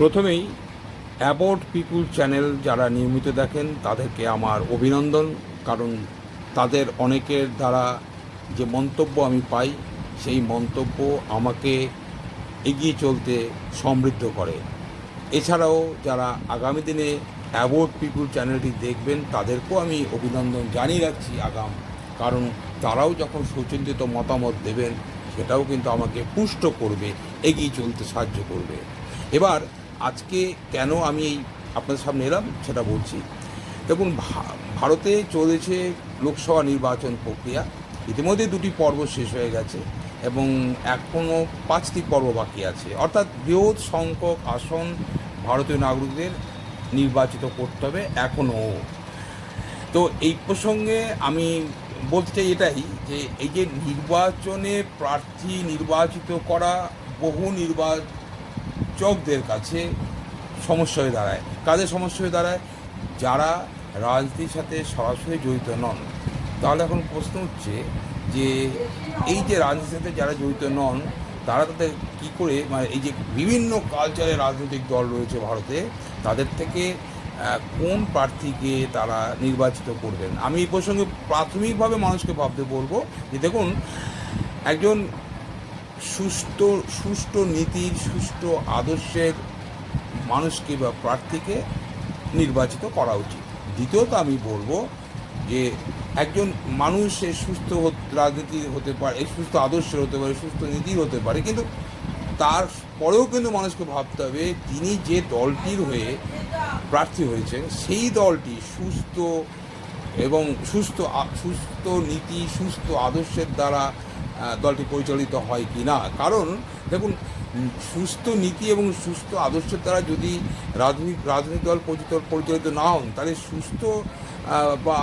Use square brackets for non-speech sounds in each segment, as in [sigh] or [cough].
প্রথমেই অ্যাবোর্ড পিপুল চ্যানেল যারা নিয়মিত দেখেন, তাদেরকে আমার অভিনন্দন, কারণ তাদের অনেকের দ্বারা যে মন্তব্য আমি পাই, সেই মন্তব্য আমাকে এগিয়ে চলতে সমৃদ্ধ করে। এছাড়াও যারা আগামী দিনে অ্যাবোর্ড পিপুল চ্যানেলটি দেখবেন, তাদেরকেও আমি অভিনন্দন জানিয়ে রাখছি আগাম, কারণ তারাও যখন সুচিন্তিত মতামত দেবেন, সেটাও কিন্তু আমাকে পুষ্ট করবে, এগিয়ে চলতে সাহায্য করবে। এবার আজকে কেন আমি এই আপনাদের সামনে এলাম সেটা বলছি। দেখুন ভারতে চলেছে লোকসভা নির্বাচন প্রক্রিয়া। ইতিমধ্যে দুটি পর্ব শেষ হয়ে গেছে এবং এখনও পাঁচটি পর্ব বাকি আছে। অর্থাৎ বৃহৎ সংখ্যক আসন ভারতীয় নাগরিকদের নির্বাচিত করতে হবে এখনও তো এই প্রসঙ্গে আমি বলতে চাই এটাই যে, এই যে নির্বাচনে প্রার্থী নির্বাচিত করা, বহু নির্বাচকদের কাছে সমস্যা হয়ে দাঁড়ায়। কাদের সমস্যা হয়ে দাঁড়ায়? যারা রাজনীতির সাথে সরাসরি জড়িত নন। তাহলে এখন প্রশ্ন হচ্ছে যে, এই যে রাজনীতির সাথে যারা জড়িত নন, তারা তাদের কী করে মানে এই যে বিভিন্ন কালচারের রাজনৈতিক দল রয়েছে ভারতে, তাদের থেকে কোন প্রার্থীকে তারা নির্বাচিত করবেন? আমি এই প্রসঙ্গে প্রাথমিকভাবে মানুষকে ভাবতে বলব যে দেখুন, একজন সুষ্ঠু সুষ্ঠু নীতির সুষ্ঠু আদর্শের মানুষকে বা প্রার্থীকে নির্বাচিত করা উচিত। দ্বিতীয়ত আমি বলব যে একজন মানুষের সুস্থ রাজনীতি হতে পারে সুস্থ আদর্শের হতে পারে, সুস্থ নীতির হতে পারে, কিন্তু তার পরেও কিন্তু মানুষকে ভাবতে হবে তিনি যে দলটির হয়ে প্রার্থী হয়েছেন, সেই দলটি সুস্থ এবং সুস্থ সুস্থ নীতি, সুস্থ আদর্শের দ্বারা দলটি পরিচালিত হয় কি না। কারণ, দেখুন সুস্থ নীতি এবং সুস্থ আদর্শের দ্বারা যদি রাজনৈতিক রাজনৈতিক দল পরিচালিত না হন, তাহলে সুস্থ বা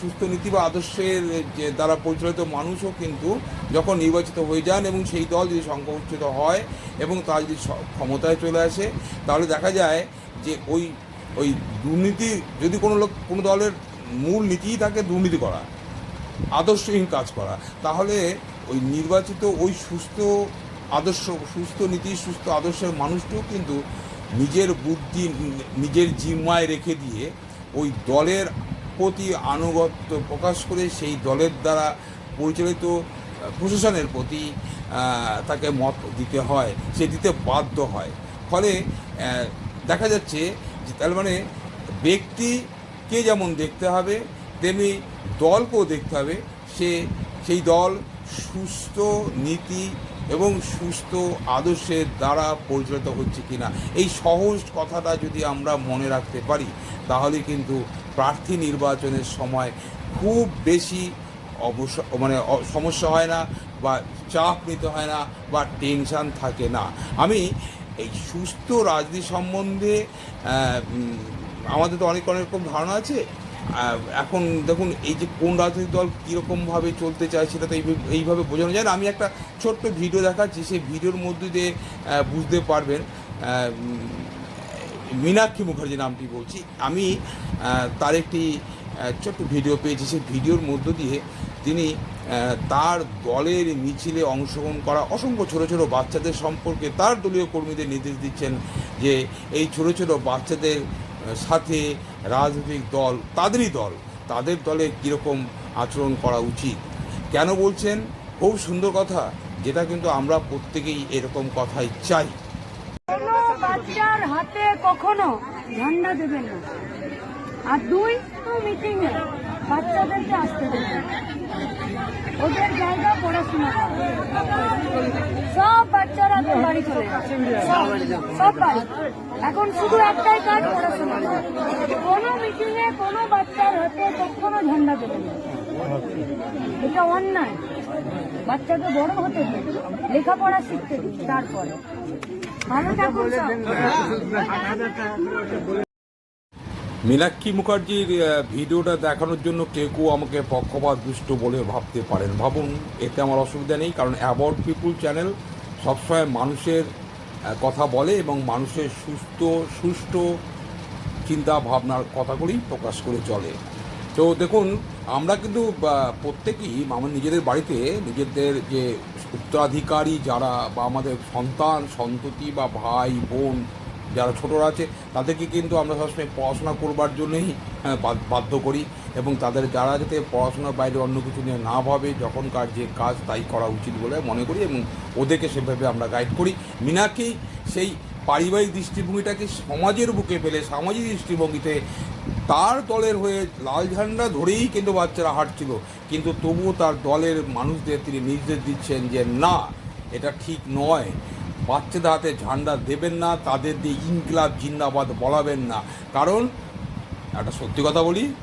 সুস্থ নীতি বা আদর্শের যে দ্বারা পরিচালিত মানুষও কিন্তু যখন নির্বাচিত হয়ে যান এবং সেই দল যদি সংখ্যাউচ্চিত হয় এবং তারা যদি ক্ষমতায় চলে আসে, তাহলে দেখা যায় যে ওই ওই দুর্নীতি, যদি কোনো লোক, কোনো দলের মূল নীতিই থাকে দুর্নীতি করা। আদর্শহীন কাজ করা। তাহলে ওই নির্বাচিত, ওই সুস্থ আদর্শ, সুস্থ নীতি, সুস্থ আদর্শের মানুষটিও কিন্তু নিজের বুদ্ধি, নিজের জিম্মায় রেখে দিয়ে ওই দলের প্রতি আনুগত্য প্রকাশ করে সেই দলের দ্বারা পরিচালিত প্রশাসনের প্রতি তাকে মত দিতে হয়, সে দিতে বাধ্য হয়। ফলে দেখা যাচ্ছে যে তার মানে ব্যক্তিকে যেমন দেখতে হবে, তেমনি দলকেও দেখতে হবে। সে, সেই দল সুস্থ, নীতি এবং সুস্থ আদর্শের দ্বারা পরিচালিত হচ্ছে কি না এই সহজ কথাটা যদি আমরা মনে রাখতে পারি, তাহলে কিন্তু প্রার্থী নির্বাচনের সময় খুব বেশি অবশ্য মানে সমস্যা হয় না বা চাপ নিতে হয় না বা টেনশান থাকে না। আমি এই সুস্থ রাজনীতি সম্বন্ধে আমাদের তো অনেক অনেক রকম ধারণা আছে। এখন দেখুন, এই যে কোন রাজনৈতিক দল কীরকমভাবে চলতে চায় সেটা তো এইভাবে- বোঝানো যায় না। আমি একটা ছোট্ট ভিডিও দেখাচ্ছি, সেই ভিডিওর মধ্যে দিয়ে বুঝতে পারবেন মীনাক্ষী মুখার্জি নামটি বলছি। আমি তার একটি ছোট্ট ভিডিও পেয়েছি, সেই ভিডিওর মধ্য দিয়ে তিনি তার দলের মিছিলে অংশগ্রহণ করা অসংখ্য ছোট ছোট বাচ্চাদের সম্পর্কে তার দলীয় কর্মীদের নির্দেশ দিচ্ছেন যে, এই ছোট ছোট বাচ্চাদের সাথে রাজনৈতিক দল, তাদেরই দল, তাদের দলে কীরকম আচরণ করা উচিত? কেন বলছেন? খুব সুন্দর কথা, যেটা কিন্তু আমরা প্রত্যেকেই এরকম কথাই চাই। হাতে কখনো ঝান্ডা দেবেন না। আর দুই মিটিং এ বাচ্চাদেরকে আসতে দেবেন। ওদের জায়গা পড়াশোনা সব বাচ্চারা তো বাড়ি চলে সব- বাড়ি। এখন শুধু একটাই কাজ পড়াশোনা। কোনো মিটিং এ কোনো বাচ্চার হাতে কখনো ঝান্ডা দেবেন না এটা অন্যায়। বাচ্চাকে বড় হতে দিন লেখাপড়া শিখতে দিন তারপরে। ভালো থাকুন। মীনাক্ষী মুখার্জির ভিডিওটা দেখানোর জন্য কেউ কেউ আমাকে পক্ষপাত দুষ্ট বলে ভাবতে পারেন। ভাবুন, এতে আমার অসুবিধা নেই, কারণ অ্যাবাউট পিপুল চ্যানেল সবসময় মানুষের কথা বলে এবং মানুষের সুস্থ, সুষ্ঠু চিন্তা ভাবনার কথাগুলি প্রকাশ করে চলে। তো দেখুন, আমরা কিন্তু প্রত্যেকেই, আমার নিজেদের বাড়িতে নিজেদের যে উত্তরাধিকারী যারা, বা আমাদের সন্তান, সন্ততি, বা ভাই, বোন যারা ছোটরা আছে, তাদেরকে কিন্তু আমরা সবসময় পড়াশোনা করবার জন্যই বাধ্য করি এবং তাদের যারা যাতে পড়াশোনার বাইরে অন্য কিছু নিয়ে না ভাবে যখনকার যে কাজ তাই করা উচিত বলে মনে করি এবং ওদেরকে সেভাবে আমরা গাইড করি। মিনাকে সেই পারিবারিক দৃষ্টিভঙ্গিটাকে সমাজের বুকে ফেলে, সামাজিক দৃষ্টিভঙ্গিতে তার দলের হয়ে লাল ঝান্ডা ধরেই কিন্তু বাচ্চারা হাঁটছিল। কিন্তু তবুও তার দলের মানুষদের তিনি নির্দেশ দিচ্ছেন যে, না, এটা ঠিক নয়। বাচ্চাদের হাতে ঝান্ডা দেবেন না, তাদের দিয়ে ইনকলাব জিন্দাবাদ বলাবেন না। কারণ, একটা সত্যি কথা বলি,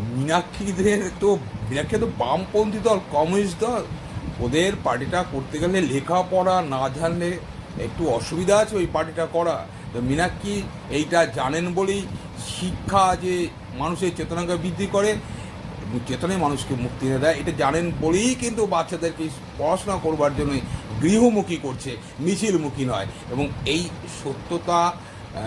মীনাক্ষীদের তো, মীনাক্ষী তো বামপন্থী দল, কমিউনিস্ট দল। ওদের পার্টিটা করতে গেলে লেখাপড়া না জানলে একটু অসুবিধা আছে ওই পার্টিটা করা। তো মীনাক্ষী এইটা জানেন বলেই শিক্ষা যে মানুষের চেতনাকে বৃদ্ধি করে চেতনায় মানুষকে মুক্তি এনে দেয়। এটা জানেন বলেই কিন্তু বাচ্চাদেরকে পড়াশোনা করবার জন্য গৃহমুখী করছে, মিছিলমুখী নয়। এবং এই সত্যতা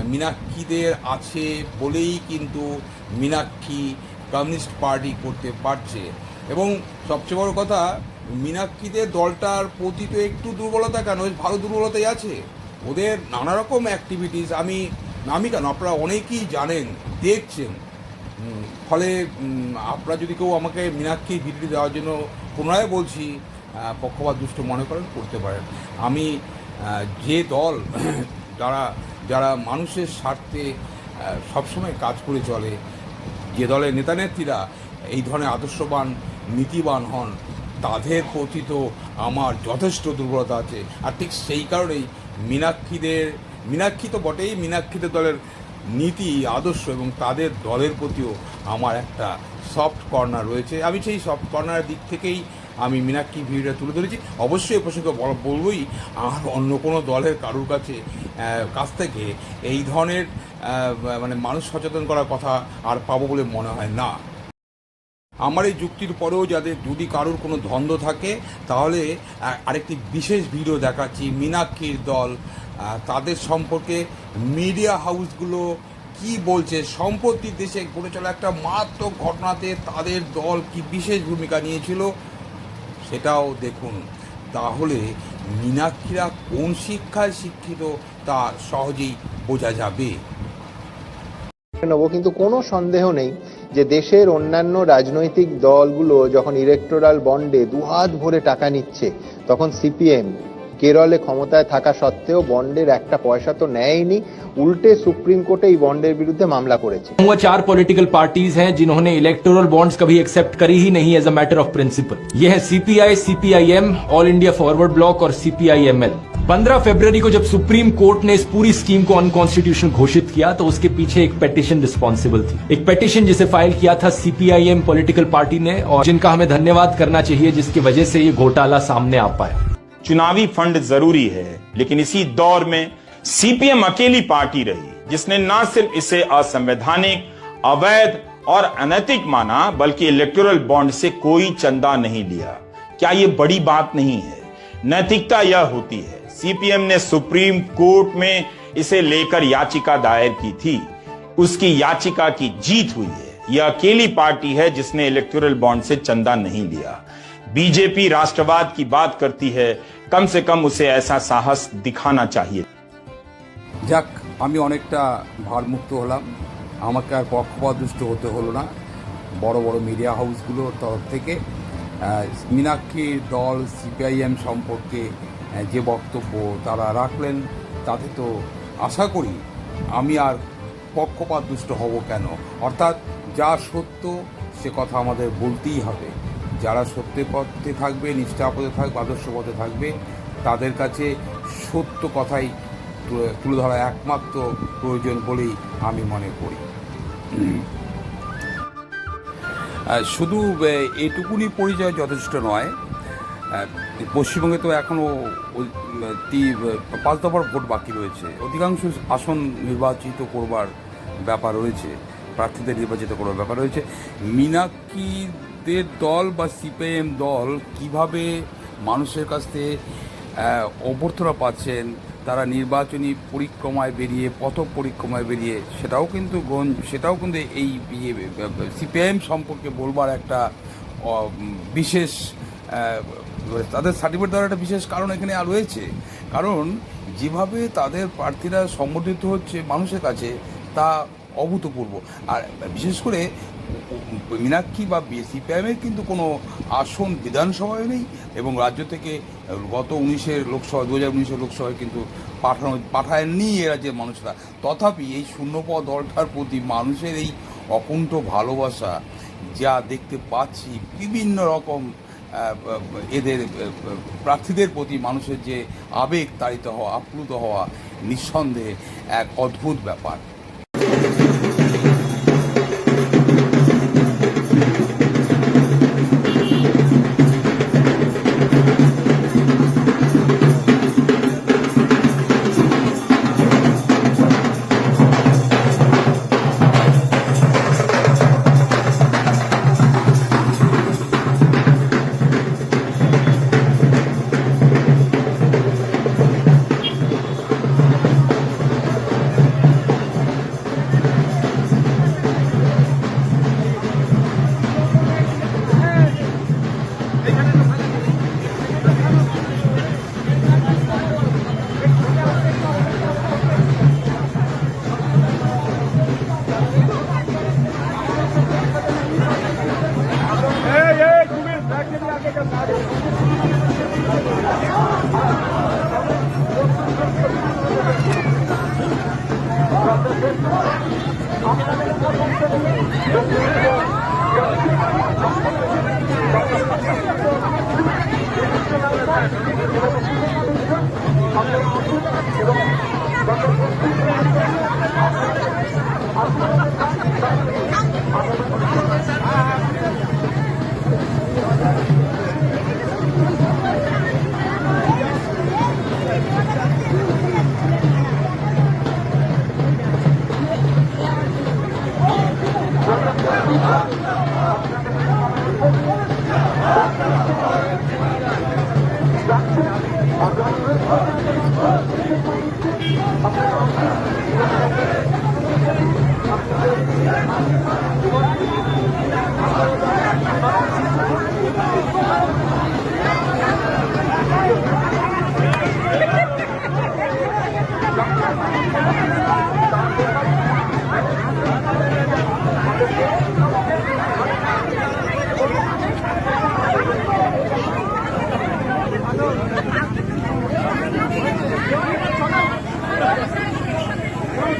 মীনাক্ষীদের আছে বলেই কিন্তু মীনাক্ষী কমিউনিস্ট পার্টি করতে পারছে। এবং সবচেয়ে বড় কথা, মীনাক্ষীদের দলটার প্রতি তো একটু দুর্বলতা কেন? ভালো দুর্বলতাই আছে। ওদের নানা রকম অ্যাক্টিভিটিস আমি আমি কেন? আপনারা অনেকেই জানেন, দেখছেন। ফলে আপনারা যদি কেউ আমাকে মীনাক্ষী ভিডিও দেওয়ার জন্য পুনরায় বলছি পক্ষপাত দুষ্ট মনে করেন, করতে পারেন। আমি যে দল [clears throat] যারা যারা মানুষের স্বার্থে সবসময় কাজ করে চলে, যে দলের নেতানেত্রীরা এই ধরনের আদর্শবান, নীতিবান হন, তাদের প্রতি তো আমার যথেষ্ট দুর্বলতা আছে। আর ঠিক সেই কারণেই মীনাক্ষীদের, মীনাক্ষী তো বটেই, মীনাক্ষীদের দলের নীতি, আদর্শ এবং তাদের দলের প্রতিও আমার একটা সফট কর্নার রয়েছে। আমি সেই সফট কর্নারের দিক থেকেই আমি মীনাক্ষী ভিডিওটা তুলে ধরেছি। অবশ্যই প্রসঙ্গে বল- বলবোই, আর অন্য কোনো দলের কারুর কাছে কাছ থেকে এই ধরনের মানে মানুষ সচেতন করার কথা আর পাবো বলে মনে হয় না। আমার এই যুক্তির পরেও যাদের যদি কারোর কোনো দ্বন্দ্ব থাকে, তাহলে আরেকটি বিশেষ ভিডিও দেখাচ্ছি, মীনাক্ষীর দল তাদের সম্পর্কে মিডিয়া হাউসগুলো কি বলছে? সম্প্রতি দেশে ঘটে চলা একটা মারাত্মক ঘটনাতে তাদের দল কি বিশেষ ভূমিকা নিয়েছিল সেটাও দেখুন। তাহলে মীনাক্ষীরা কোন শিক্ষায় শিক্ষিত তা সহজেই বোঝা যাবে। নেব, কিন্তু কোনো সন্দেহ নেই যে দেশের অন্যান্য রাজনৈতিক দলগুলো যখন ইলেকটোরাল বন্ডে দুহাত ভরে টাকা নিচ্ছে, তখন সিপিএম কেরলে ক্ষমতায় থাকা সত্ত্বেও বন্ডের একটা পয়সা তো নেয়নি উল্টে সুপ্রিম কোর্টে এই বন্ডের বিরুদ্ধে মামলা করেছে हुआ चार पॉलिटिकल पार्टीज हैं जिन्होंने इलेक्टोरल बॉन्ड्स कभी एक्सेप्ट करी ही नहीं as a matter of principle ये है CPI CPIM All India Forward Bloc और सीपीआईएमएल 15 फरवरी को जब सुप्रीम कोर्ट ने इस पूरी स्कीम को अनकॉन्स्टिट्यूशनल घोषित किया तो उसके पीछे एक पेटिशन रिस्पॉन्सिबल थी एक पेटिशन जिसे फाइल किया था सीपीआईएम पॉलिटिकल पार्टी ने और जिनका हमें धन्यवाद करना चाहिए जिसकी वजह से ये घोटाला सामने आ पाया चुनावी फंड ज़रूरी है, लेकिन इसी दौर में सीपीएम अकेली पार्टी रही, जिसने न सिर्फ़ इसे असंवैधानिक, अवैध और अनैतिक माना, बल्कि इलेक्टोरल बॉन्ड से कोई चंदा नहीं लिया। क्या ये बड़ी बात नहीं है? नैतिकता यह होती है। सीपीएम ने सुप्रीम कोर्ट में इसे लेकर याचिका दायर की थी। उसकी याचिका की जीत हुई है। यह अकेली पार्टी है जिसने इलेक्टोरल बॉन्ड से चंदा नहीं लिया। बीजेपी राष्ट्रवाद की बात करती है कम से कम उसे ऐसा साहस दिखाना चाहिए যাক আমি অনেকটা ভারমুক্ত হলাম আমাকে আর পক্ষপাতদুষ্ট হতে হলো না বড় বড় মিডিয়া হাউসগুলোর তরফ থেকে আহ, মীনাক্ষীর দল সিপিআইএম সম্পর্কে আহ, যে বক্তব্য তারা রাখলেন তাতে তো আশা করি আমি আর পক্ষপাতদুষ্ট হব কেন অর্থাৎ যা সত্য সে কথা আমাদের বলতেই হবে যারা সত্যের পথে থাকবে নিষ্ঠা পথে থাকবে, আদর্শ পথে থাকবে, তাদের কাছে সত্য কথাই তুলে ধরা একমাত্র প্রয়োজন বলেই আমি মনে করি। শুধু এটুকুনি পরিচয় যথেষ্ট নয় পশ্চিমবঙ্গে তো এখনও পাঁচ দফার ভোট বাকি রয়েছে। অধিকাংশ আসন নির্বাচিত করবার ব্যাপার রয়েছে, প্রার্থীদের নির্বাচিত করবার ব্যাপার রয়েছে। মীনাক্ষীদের দল বা সিপিএম দল কীভাবে মানুষের কাছ থেকে অভ্যর্থনা পাচ্ছেন, তারা নির্বাচনী পরিক্রমায় বেরিয়ে পথ পরিক্রমায় বেরিয়ে, সেটাও কিন্তু গ্রহণ- সেটাও কিন্তু এই সিপিআইএম সম্পর্কে বলবার একটা বিশেষ তাদের সার্টিফিকেট দেওয়ার একটা বিশেষ কারণ এখানে আর রয়েছে। কারণ যেভাবে তাদের প্রার্থীরা সংগঠিত হচ্ছে মানুষের কাছে, তা অভূতপূর্ব। আর বিশেষ করে মীনাক্ষী বা সিপিআইএমের কিন্তু কোনো আসন বিধানসভায় নেই এবং রাজ্য থেকে গত উনিশের লোকসভা দু হাজার উনিশের লোকসভায় কিন্তু পাঠানো, পাঠায়নি এ রাজ্যের মানুষরা। তথাপি এই শূন্যপদ দলটার প্রতি মানুষের এই অকুণ্ঠ ভালোবাসা যা দেখতে পাচ্ছি, বিভিন্ন রকম এদের প্রার্থীদের প্রতি মানুষের যে আবেগ, তাড়িত হওয়া, আপ্লুত হওয়া নিঃসন্দেহে এক অদ্ভুত ব্যাপার।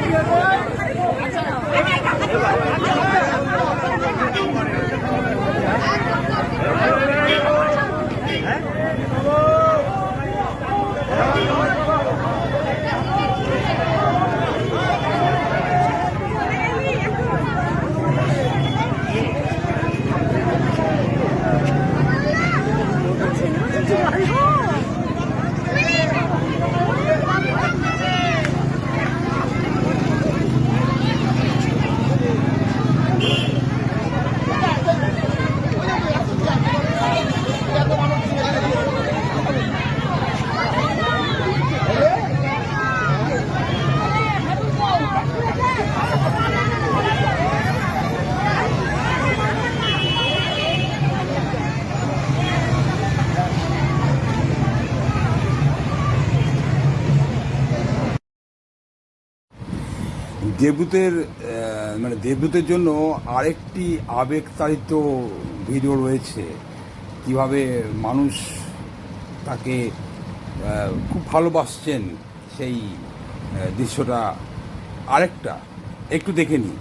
Obrigado. দেবদূতের মানে দেবদূতের জন্য আরেকটি আবেগতাড়িত ভিডিও রয়েছে। কীভাবে মানুষ তাকে খুব ভালোবাসছেন সেই দৃশ্যটা আরেকটা। একটু দেখে নিই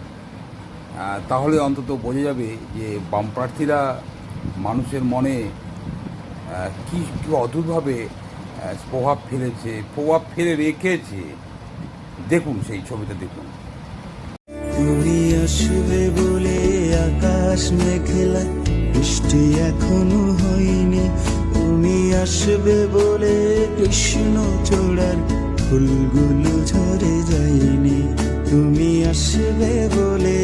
তাহলে অন্তত বোঝা যাবে যে বাম প্রার্থীরা মানুষের মনে কি অদ্ভুতভাবে প্রভাব ফেলেছে, প্রভাব ফেলে রেখেছে। দেখুন সেই ছবিটা, দেখুন। তুমি আসবে বলে আকাশ মেঘলা। বৃষ্টি এখনও হয়নি, তুমি আসবে বলে কৃষ্ণ চূড়ার ফুলগুলো ঝরে যায়নি। তুমি আসবে বলে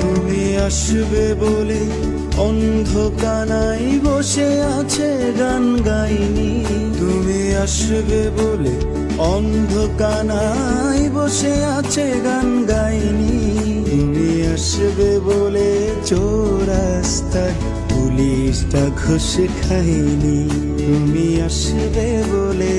তুমি আসবে বলে অন্ধকানাই বসে আছে গান গাইনি। তুমি আসবে বলে অন্ধকানাই বসে আছে গান গাইনি। তুমি আসবে বলে চৌরাস্তায় পুলিশটা ঘষে খাইনি। তুমি আসবে বলে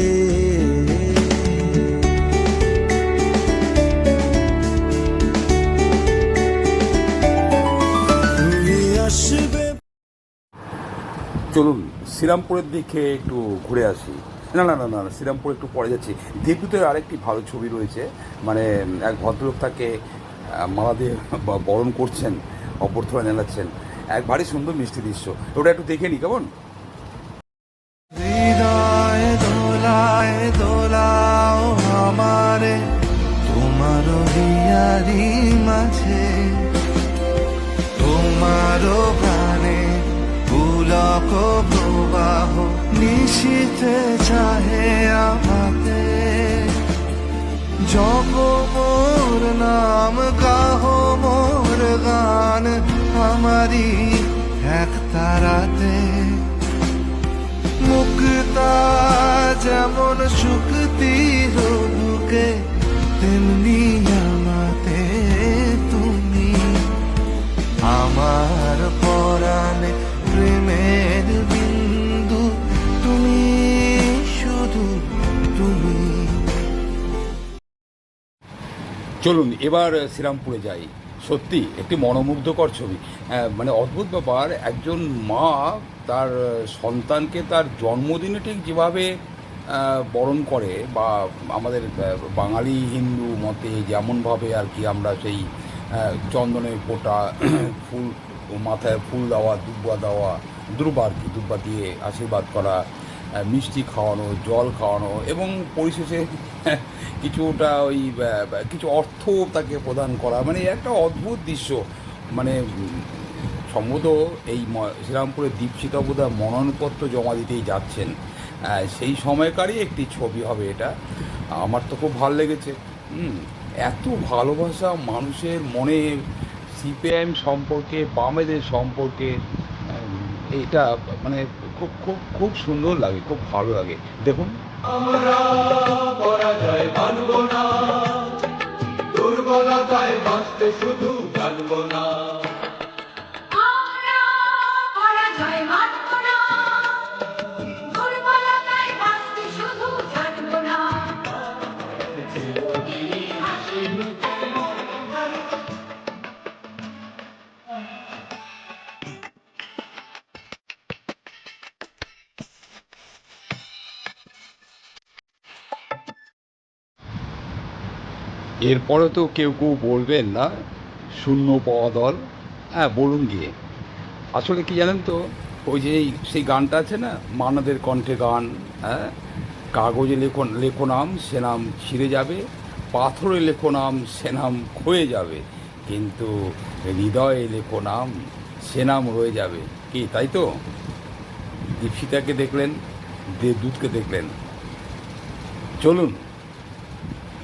চলুন, শ্রীরামপুরের দিকে একটু ঘুরে আসি। না না না না শ্রীরামপুর একটু পরে যাচ্ছি। দেবদূতের আরেকটি ভালো ছবি রয়েছে মানে এক ভদ্রলোক তাকে মালা দিয়ে বরণ করছেন, অভ্যর্থনা জানাচ্ছেন। এক ভারী সুন্দর মিষ্টি দৃশ্য। ওটা একটু দেখে নি, কেমন? তুমি। আমার বিন্দু, তুমি শুধু তুমি। চলুন, এবার শ্রীরামপুরে যাই। সত্যি, একটি মনোমুগ্ধকর ছবি। মানে অদ্ভুত ব্যাপার, একজন মা তার সন্তানকে তার জন্মদিনে ঠিক যেভাবে বরণ করে বা আমাদের বাঙালি হিন্দু মতে যেমনভাবে আর কি আমরা সেই চন্দনের ফোঁটা [clears throat] ফুল মাথায় ফুল দেওয়া, দুব্বা দেওয়া, দুর্বা আর কি, দুব্বা দিয়ে আশীর্বাদ করা মিষ্টি খাওয়ানো, জল খাওয়ানো এবং পরিশেষে [laughs] কিছুটা ওই কিছু অর্থ তাকে প্রদান করা। মানে একটা অদ্ভুত দৃশ্য। মানে সম্ভবত এই শ্রীরামপুরের দীপশিতা বোধহয় মনোনয়নপত্র জমা দিতেই যাচ্ছেন। সেই সময়কারই একটি ছবি হবে এটা। আমার তো খুব ভালো লেগেছে। এত ভালোবাসা মানুষের মনে সিপিআইএম সম্পর্কে, বামেদের সম্পর্কে এটা মানে খুব খুব খুব সুন্দর লাগে, খুব ভালো লাগে। দেখুন। আমরা এরপরে তো কেউ কেউ বলবেন না, শূন্য পাওয়া দল হ্যাঁ বলুন গিয়ে। আসলে কি জানেন তো, ওই যে সেই গানটা আছে না, মানাদের কণ্ঠে গান হ্যাঁ? কাগজে লেখো লেখো নাম, সে নাম ছিঁড়ে যাবে। পাথরে লেখো নাম, সে নাম ক্ষয়ে যাবে। কিন্তু হৃদয়ে লেখো নাম, সে নাম রয়ে যাবে। কি, তাই তো? দীপশিতাকে দেখলেন, দেবদূতকে দেখলেন। চলুন,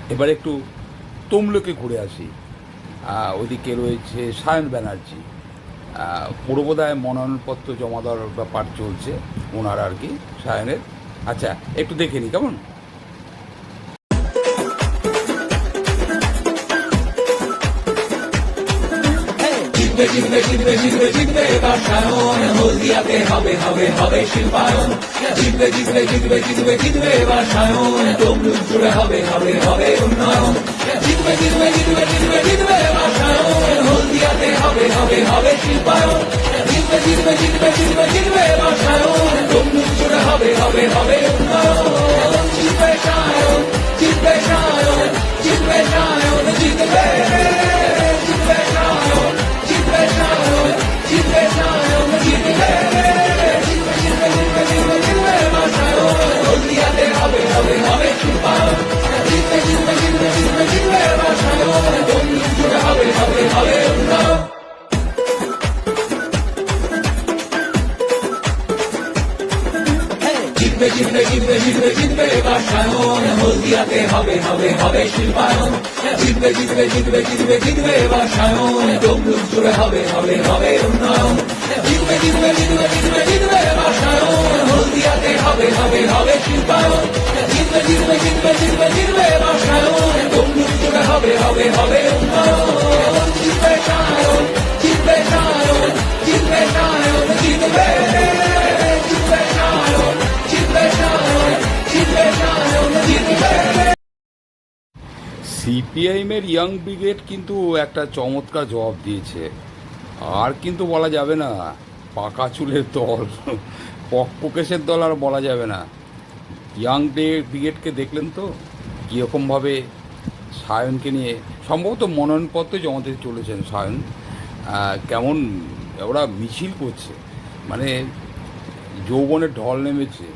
এবার একটু তমলুকে ঘুরে আসি। ওদিকে রয়েছে সায়ন ব্যানার্জি। পূর্বদায় মনোনয়নপত্র জমা দেওয়ার ব্যাপার চলছে, ওনার আর কি, সায়নের। আচ্ছা একটু দেখে নিই কেমন? জিতবে জিতবে জিতবে জিতবে এবার সায়ন তমলুক জুড়ে হবে হবে হবে উন্নয়ন জিতবে জিতবে জিতবে জিতবে জিতবে জিতবে এবার সায়ন হলদিয়াতে হবে হবে হবে শিল্পায়ন জিতবে জিতবে জিতবে জিতবে জিতবে এবার সায়ন ডবলুক জুড়ে হবে হবে হবে উন্নয়ন জিতবে জিতবে জিতবে জিতবে জিতবে এবার সায়ন হলদিয়াতে হবে হবে হবে শিল্পায়ন সিপিআইএমের ইয়াং ব্রিগেড কিন্তু একটা চমৎকার জবাব দিয়েছে। আর কিন্তু বলা যাবে না, পাকা চুলের দল, পকপকেশের দল আর বলা যাবে না। ইয়াং ডে ব্রিগেডকে দেখলেন তো? কীরকমভাবে সায়নকে নিয়ে, সম্ভবত মনোনয়নপত্র জমা দিতে চলেছেন সায়ন। কেমন ওরা মিছিল করছে। মানে যৌবনের ঢল নেমেছে।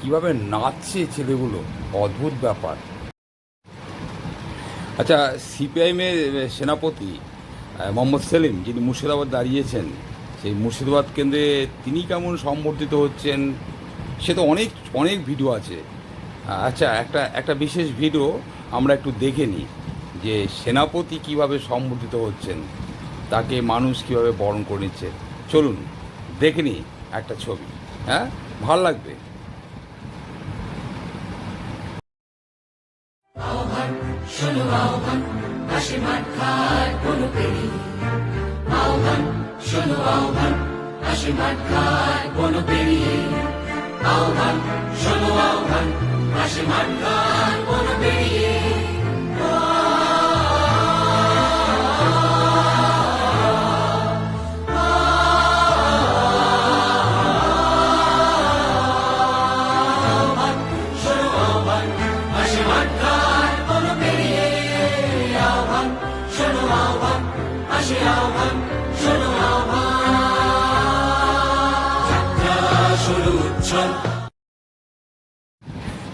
কীভাবে নাচছে ছেলেগুলো? অদ্ভুত ব্যাপার। আচ্ছা সিপিআইএমের সেনাপতি মোহাম্মদ সেলিম যিনি মুর্শিদাবাদ দাঁড়িয়েছেন, সেই মুর্শিদাবাদ কেন্দ্রে তিনি কেমন সম্বর্ধিত হচ্ছেন? সে তো অনেক অনেক ভিডিও আছে। আচ্ছা একটা একটা বিশেষ ভিডিও আমরা একটু দেখে নিই, যে সেনাপতি কীভাবে সম্বর্ধিত হচ্ছেন, তাকে মানুষ কীভাবে বরণ করে নিচ্ছে। চলুন, দেখে নিই একটা ছবি হ্যাঁ? ভালো লাগবে।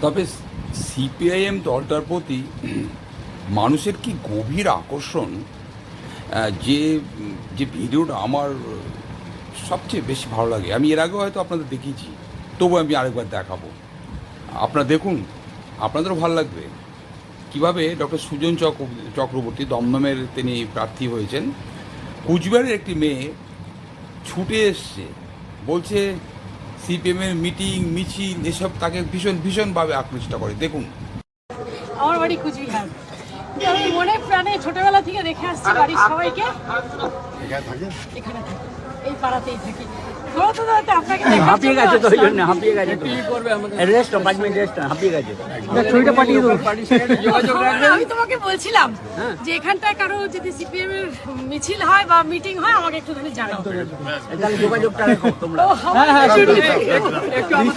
তবে সিপিআইএম দলটার প্রতি মানুষের কি গভীর আকর্ষণ? যে যে ভিডিওটা আমার সবচেয়ে বেশি ভালো লাগে। আমি এর আগেও হয়তো আপনাদের দেখিয়েছি তবু আমি আরেকবার দেখাবো। আপনারা দেখুন, আপনাদেরও ভালো লাগবে। কীভাবে ডক্টর সুজন চক্র, চক্রবর্তী দমদমের তিনি প্রার্থী হয়েছেন। কুচবিহারের একটি মেয়ে ছুটে এসছে, বলছে সিপিএমের মিটিং মিছিল এসব তাকে ভীষণ ভীষণভাবে আকৃষ্ট করে। দেখুন। আমার বাড়ি কুচবিহার। কিন্তু আমি মনে প্রাণে ছোটবেলা থেকে দেখে আসছি বাড়ির সবাইকে। এখানে থাকি। এই পাড়াতেই থাকি। ধরো তো দাদা, আপনাকে দেখার হাঁপিয়ে গেছে তো ওই জন্য হাঁপিয়ে গেছে তো। রেস্ট পাঁচ মিনিট রেস্ট হাঁপিয়ে গেছে। ছবিটা পাঠিয়ে দেবো। আমি তোমাকে বলছিলাম যে এখানটায় কারও যদি সিপিএম এর মিছিল হয় বা মিটিং হয় আমাকে একটুখানি জানাও। তাহলে যোগাযোগটা রাখো তোমরা। ও, আমার একটু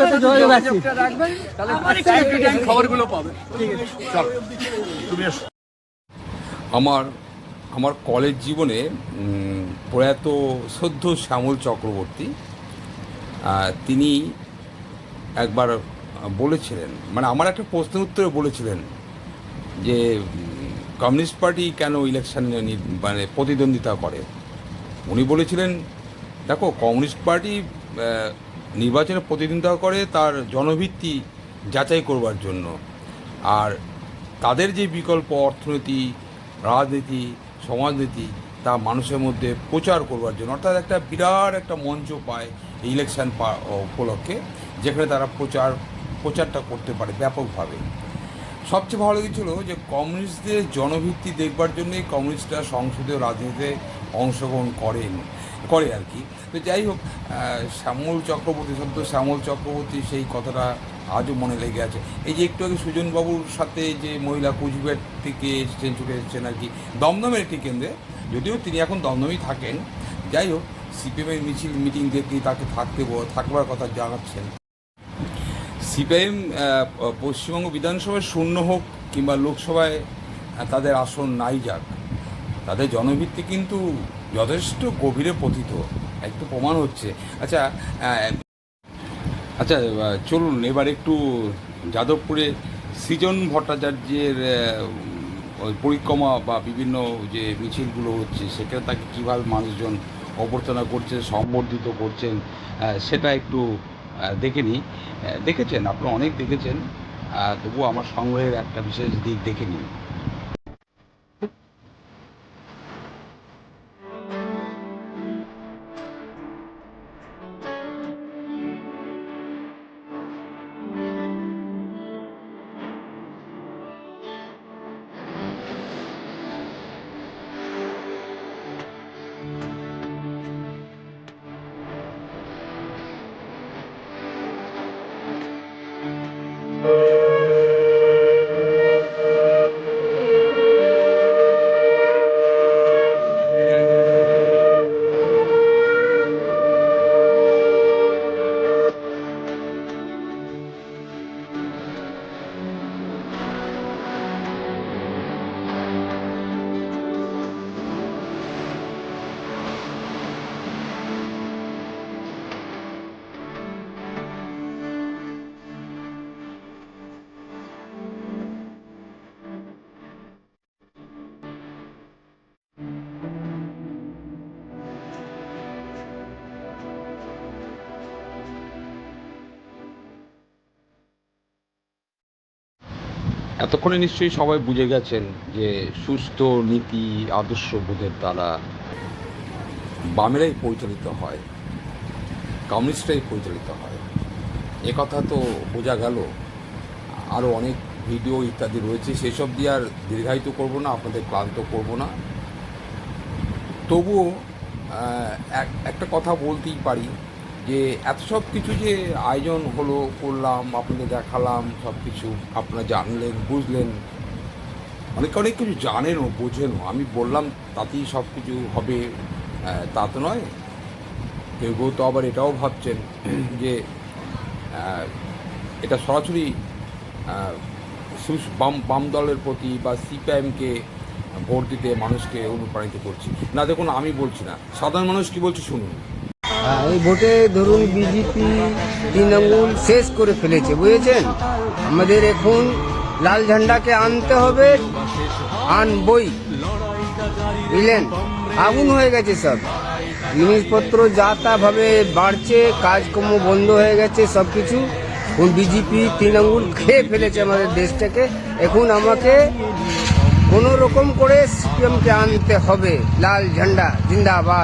একটু যোগাযোগ আছে আমার খবরগুলো পাবে। আমার আমার কলেজ জীবনে প্রয়াত সদ্য শ্যামল চক্রবর্তী তিনি একবার বলেছিলেন মানে আমার একটা প্রশ্নের উত্তরে বলেছিলেন যে কমিউনিস্ট পার্টি কেন ইলেকশনে মানে প্রতিদ্বন্দ্বিতা করে? উনি বলেছিলেন, দেখো, কমিউনিস্ট পার্টি নির্বাচনে প্রতিদ্বন্দ্বিতা করে তার জনভিত্তি যাচাই করবার জন্য। আর তাদের যে বিকল্প অর্থনীতি, রাজনীতি সমাজনীতি তা মানুষের মধ্যে প্রচার করবার জন্য। অর্থাৎ একটা বিরাট একটা মঞ্চ পায় ইলেকশন উপলক্ষে, যেখানে তারা প্রচার, প্রচারটা করতে পারে ব্যাপকভাবে। সবচেয়ে ভালো লেগেছিল যে কমিউনিস্টদের জনভিত্তি দেখবার জন্যই কমিউনিস্টরা সংসদীয় রাজনীতিতে অংশগ্রহণ করেন, করে আর কি। তো যাই হোক শ্যামল চক্রবর্তী, সদ্য শ্যামল চক্রবর্তী সেই কথাটা আজও মনে লেগে আছে। এই যে একটু আগে সুজনবাবুর সাথে যে মহিলা কুচবিহার থেকে এসছেন, ছুটে এসছেন আর কি, দমদমের একটি কেন্দ্রে, যদিও তিনি এখন দমদমেই থাকেন, যাই হোক সিপিএমের মিছিল, মিটিং দেখে তাকে থাকতে থাকবার কথা জানাচ্ছেন। সিপিআইএম পশ্চিমবঙ্গ বিধানসভায় শূন্য হোক কিংবা লোকসভায় তাদের আসন নাই যাক, তাদের জনভিত্তি কিন্তু যথেষ্ট গভীরে পতিত, একটু প্রমাণ হচ্ছে। আচ্ছা আচ্ছা চলুন, এবার একটু যাদবপুরে সৃজন ভট্টাচার্যের পরিক্রমা বা বিভিন্ন যে মিছিলগুলো হচ্ছে, সেখানে তাকে কীভাবে মানুষজন অভ্যর্থনা করছে সম্বর্ধিত করছেন সেটা একটু দেখে নিই। দেখেছেন? আপনারা অনেক দেখেছেন। তবুও আমার সংগ্রহের একটা বিশেষ দিক দেখে নিন। এতক্ষণে নিশ্চয়ই সবাই বুঝে গেছেন যে সুস্থ নীতি, আদর্শ বোধের দ্বারা বামেরাই পরিচালিত হয়, কমিউনিস্টরাই পরিচালিত হয়। কথা তো বোঝা গেল। আরও অনেক ভিডিও ইত্যাদি রয়েছে, সেসব দিয়ে আর দীর্ঘায়িত করব না, আপনাদের ক্লান্ত করব না। তবুও এক- একটা কথা বলতেই পারি যে এত সব কিছু যে আয়োজন হলো, করলাম, আপনাদের দেখালাম, সব কিছু আপনারা জানলেন, বুঝলেন। অনেকে, অনেক কিছু জানেনও বোঝেনও আমি বললাম, তাতেই সব কিছু হবে। তা তো নয়। কেউ কেউ তো আবার এটাও ভাবছেন [clears throat] যে এটা সরাসরি বাম বাম দলের প্রতি বা সিপিআইএমকে ভোট দিতে মানুষকে অনুপ্রাণিত করছি। না, দেখুন, আমি বলছি না। সাধারণ মানুষ কি বলছে শুনুন। এই ভোটে ধরুন বিজেপি, তৃণমূল শেষ করে ফেলেছে, বুঝেছেন? আমাদের এখন লাল ঝান্ডাকে আনতে হবে, আনবই। বুঝলেন? আগুন হয়ে গেছে সব। জিনিসপত্র যা তা ভাবে বাড়ছে, কাজকর্ম বন্ধ হয়ে গেছে, সব কিছু। এখন বিজেপি, তৃণমূল খেয়ে ফেলেছে আমাদের দেশটাকে। এখন আমাকে কোনো রকম করে সিপিএমকে আনতে হবে, লাল ঝান্ডা, জিন্দাবাদ।